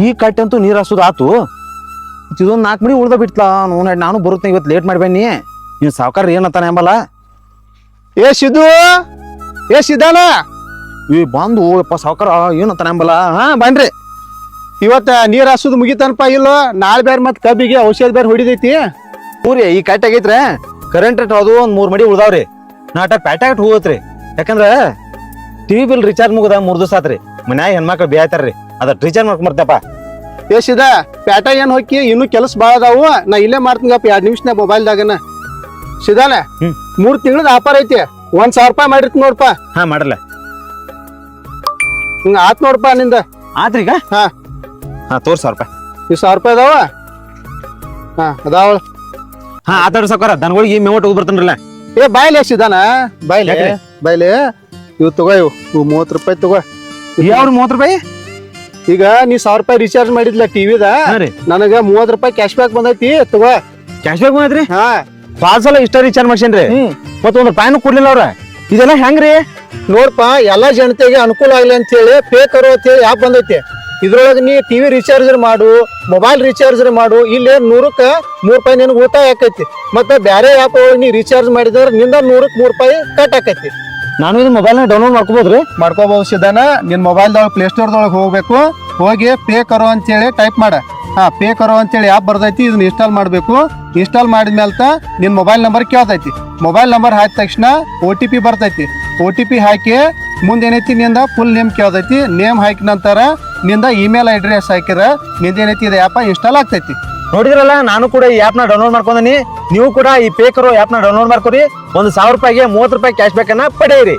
ಈ ಕಟ್ಟಂತೂ ನೀರು ಹಸೋದು ಆತು. ಇದೊಂದು ನಾಲ್ಕು ಮಣಿ ಉಳ್ದ ಬಿಟ್ಲಾ ನೋಡಿ ನಾನು ಬರುತ್ತೆ ಇವತ್ತು ಲೇಟ್ ಮಾಡಿ ಬನ್ನಿ ನೀನು ಸಾವುಕಾರ ಏನಂತಾನೆ ಎಂಬಲ್ಲ ಏ ಸಿದ್ದು! ಏ ಸಿದ್ದಾನ! ಈ ಬಂದು ಅಪ್ಪ ಸಾವುಕಾರ ಏನಂತಾನೆ ಎಂಬಲ್ಲ ಹಾ, ಬನ್ರಿ. ಇವತ್ತ ನೀರು ಹಸೋದು ಮುಗಿತನಪ್ಪ ಇಲ್ಲೋ? ನಾಳೆ ಬೇರೆ ಮತ್ತೆ ಕಬ್ಬಿಗೆ ಔಷಧ ಬೇರೆ ಹೊಡಿದೈತಿ ಊರಿ, ಈ ಕಟ್ಟೆ ಆಗೈತ್ರ ಕರೆಂಟ್ ರೇಟ್ ಅದು ಒಂದು ಮೂರು ಮಡಿ ಉಳ್ದಾವ್ರಿ. ನಾಟ ಪ್ಯಾಟ್ಯಾಕ್ಟ್ ಹೋಗತ್ರಿ. ಯಾಕಂದ್ರೆ ಟಿವಿ ಬಿಲ್ ರಿಚಾರ್ಜ್ ಮುಗದ ಮೂರು ದಿವಸ ಆತ್ರಿ. ಮನ್ಯಾಗ ಹೆಣ್ಮಕ್ಳು ಬೇಯ್ತಾರ್ರಿ. ಅದ ಟೀಚರ್ ಮಾಡ್ಕೊಂಬರ್ತಪ್ಪ ಮರ್ತಪ್ಪ ಎಷ್ಟಾ ಪ್ಯಾಟ ಏನ್ ಹೋಗಿ ಇನ್ನೂ ಕೆಲಸ ಭಾಳ ಅದಾವು. ನಾ ಇಲ್ಲೇ ಮಾಡ್ತೀನಪ್ಪ ಎರಡ್ ನಿಮಿಷನ ಮೊಬೈಲ್ದಾಗನ ಸಿದಾನ ಹ್ಮ್. ಮೂರ್ ತಿಂಗಳದ ಆಫರ್ ಐತಿ. ಒಂದ್ ಸಾವಿರ ರೂಪಾಯಿ ಮಾಡಿರ್ತೀನಿ ನೋಡ್ಪ. ಹಾ ಮಾಡಲ್ಲ ಹಿಂಗ ಆತ್ ನೋಡ್ಪ ನಿಂದ. ಆದ್ರೀಗ? ಹಾ. ಹಾ ತೋರ್ ಸಾವಿರ ರೂಪಾಯಿ. ಈ ಸಾವಿರ ರೂಪಾಯಿ ಅದಾವ? ಹಾ ಅದಾವ ಹಾ ಆತಾಡ ಸಾಕಾರ ದನಗಳಿಗೆ ಮೇವಟ್ ಹೋಗಿ ಬರ್ತಾನ್ರಲ್ಲ. ಏ ಬಾಯ್ಲೆ ಸಿದಾನ? ಬಾಯ್ಲೆ ಯಾಕ್ರಿ? ಬಾಯ್ಲೆ. ಇವ್ ತಗೋ ಇವು ಇವು ಮೂವತ್ ರೂಪಾಯಿ ತಗೋ. ಯಾವ್ರು ಮೂವತ್ತು ರೂಪಾಯಿ? ಈಗ ನೀ ಸಾವಿರ ರೂಪಾಯಿ ರಿಚಾರ್ಜ್ ಮಾಡಿದ್ಲ ಟಿವಿದ ಹಾ ರೀ. ನನಗ ಮೂವತ್ ರೂಪಾಯಿ ಕ್ಯಾಶ್ ಬ್ಯಾಕ್ ಬಂದೈತಿ ತಗೋ. ಕ್ಯಾಶ್ ಬ್ಯಾಕ್ ಬಂದೈತ್ರಿ? ಹಾ. ಪಾಸ್ ಇಷ್ಟ ರಿಚಾರ್ಜ್ ಮಾಡ್ಸೇನ್ರಿ ಮತ್ತ ಒಂದ್ ರೂಪಾಯಿನೂ ಕೊಡ್ಲಿಲ್ಲ ಅವ್ರ. ಇದೆಲ್ಲ ಹೆಂಗ್ರಿ? ನೋಡ್ಪ ಎಲ್ಲಾ ಜನತೆಗೆ ಅನುಕೂಲ ಆಗ್ಲಿ ಅಂತ ಹೇಳಿ ಪೇ ಕರೋ ಅಂತ ಹೇಳಿ ಆಪ್ ಬಂದೈತಿ. ಇದ್ರೊಳಗ ನೀ ಟಿವಿ ರೀಚಾರ್ಜ್ ಮಾಡು ಮೊಬೈಲ್ ರೀಚಾರ್ಜ್ ಮಾಡು ಇಲ್ಲಿ ನೂರಕ್ಕ ಮೂರ್ ರೂಪಾಯಿ ನಿನಗೆ ಊಟ ಆಕೈತಿ. ಮತ್ತೆ ಬೇರೆ ಆಪ್ ಒಳಗೆ ನೀ ರೀಚಾರ್ಜ್ ಮಾಡಿದ್ರೆ ನಿಂದ ನೂರಕ್ ಮೂರ್ ರೂಪಾಯಿ ಕಟ್ ಆಕೈತಿ. ನಾನು ಇದು ಮೊಬೈಲ್ ಡೌನ್ಲೋಡ್ ಮಾಡ್ಕೋಬೋದ್ರಿ? ಮಾಡ್ಕೋಬಹುದು ಸಿದ್ಧಾನ. ನಿನ್ನ ಮೊಬೈಲ್ದೊಳಗೆ ಪ್ಲೇ ಸ್ಟೋರ್ದೊಳಗೆ ಹೋಗ್ಬೇಕು. ಹೋಗಿ ಪೇ ಕರೋ ಅಂತೇಳಿ ಟೈಪ್ ಮಾಡ. ಹಾ ಪೇ ಕರೋ ಅಂತೇಳಿ ಆಪ್ ಬರ್ತೈತಿ, ಇದನ್ನ ಇನ್ಸ್ಟಾಲ್ ಮಾಡಬೇಕು. ಇನ್ಸ್ಟಾಲ್ ಮಾಡಿದ್ಮೇಲೆ ನಿನ್ನ ಮೊಬೈಲ್ ನಂಬರ್ ಕೇಳ್ತೈತಿ. ಮೊಬೈಲ್ ನಂಬರ್ ಹಾಕಿದ ತಕ್ಷಣ ಒ ಟಿ ಪಿ ಬರ್ತೈತಿ. ಒ ಟಿ ಪಿ ಹಾಕಿ ಮುಂದೆ ಏನೈತಿ, ನಿಂದ ಫುಲ್ ನೇಮ್ ಕೇಳ್ತೈತಿ. ನೇಮ್ ಹಾಕಿದ ನಂತರ ನಿಂದ ಇಮೇಲ್ ಅಡ್ರೆಸ್ ಹಾಕಿದ್ರೆ ನಿಂದ ಏನೈತಿ, ಇದು ಆ್ಯಪ ಇನ್ಸ್ಟಾಲ್ ಆಗ್ತೈತಿ. ನೋಡಿದ್ರಲ್ಲ, ನಾನು ಕೂಡ ಈ ಆಪ್ನ ಡೌನ್ಲೋಡ್ ಮಾಡ್ಕೊಂಡಿ ನೀವು ಕೂಡ ಈ ಪೇಕರು ಆ್ಯಪ್ನ ಡೌನ್ಲೋಡ್ ಮಾಡ್ಕೊರಿ. ಒಂದು ಸಾವಿರ ರೂಪಾಯಿಗೆ ಮೂವತ್ತು ರೂಪಾಯಿ ಕ್ಯಾಶ್ ಬ್ಯಾಕನ್ನು ಪಡೆಯಿರಿ.